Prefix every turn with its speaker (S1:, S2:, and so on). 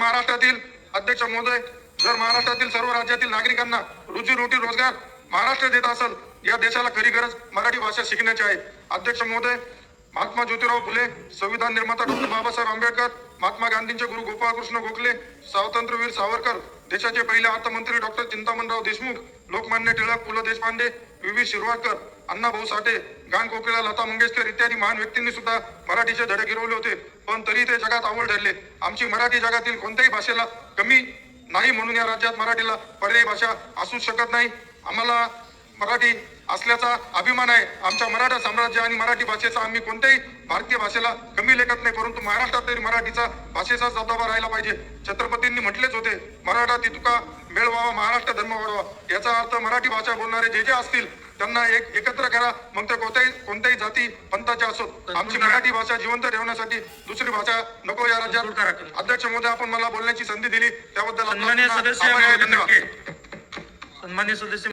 S1: महाराष्ट्रातील अध्यक्ष महोदय जर महाराष्ट्रातील सर्व राज्यातील नागरिकांना रोजीरोटी रोजगार महाराष्ट्र देत असेल या देशाला खरी गरज मराठी भाषा शिकण्याची आहे. अध्यक्ष महोदय महात्मा ज्योतिराव फुले संविधान निर्माता डॉक्टर बाबासाहेब आंबेडकर महात्मा गांधींचे गुरु गोपाळकृष्ण गोखले स्वातंत्र्यवीर सावरकर देशाचे पहिले अर्थमंत्री डॉक्टर चिंतामणराव देशमुख लोकमान्य टिळक पु ल देशपांडे वि व्ही शिरवाडकर अण्णाभाऊ साठे गान कोकिळा लता मंगेशकर इत्यादी महान व्यक्तींनी सुद्धा मराठीचे धडे गिरवले होते. पण तरी ते जगात आवड ठरले. आमची मराठी जगातील कोणत्याही भाषेला कमी नाही म्हणून या राज्यात मराठीला पर्यायी भाषा असूच शकत नाही. आम्हाला मराठी असल्याचा अभिमान आहे. आमच्या मराठा साम्राज्य आणि मराठी भाषेचा आम्ही कोणत्याही भारतीय भाषेला कमी लेखत नाही परंतु महाराष्ट्रात तरी मराठीचा भाषेचा दबदबा राहिला पाहिजे. छत्रपतींनी म्हटलेच होते मराठा तितुका मेळवावा महाराष्ट्र धर्म वाढवा. याचा अर्थ मराठी भाषा बोलणारे जे जे असतील त्यांना एक एकत्र करा. मग ते कोणत्याही कोणत्याही जाती पंथाचे असोत आमची मराठी भाषा जिवंत ठेवण्यासाठी दुसरी भाषा नको या राज्यात. अध्यक्ष महोदय आपण मला बोलण्याची संधी दिली. त्याबद्दल.
S2: सन्मान्य सदस्य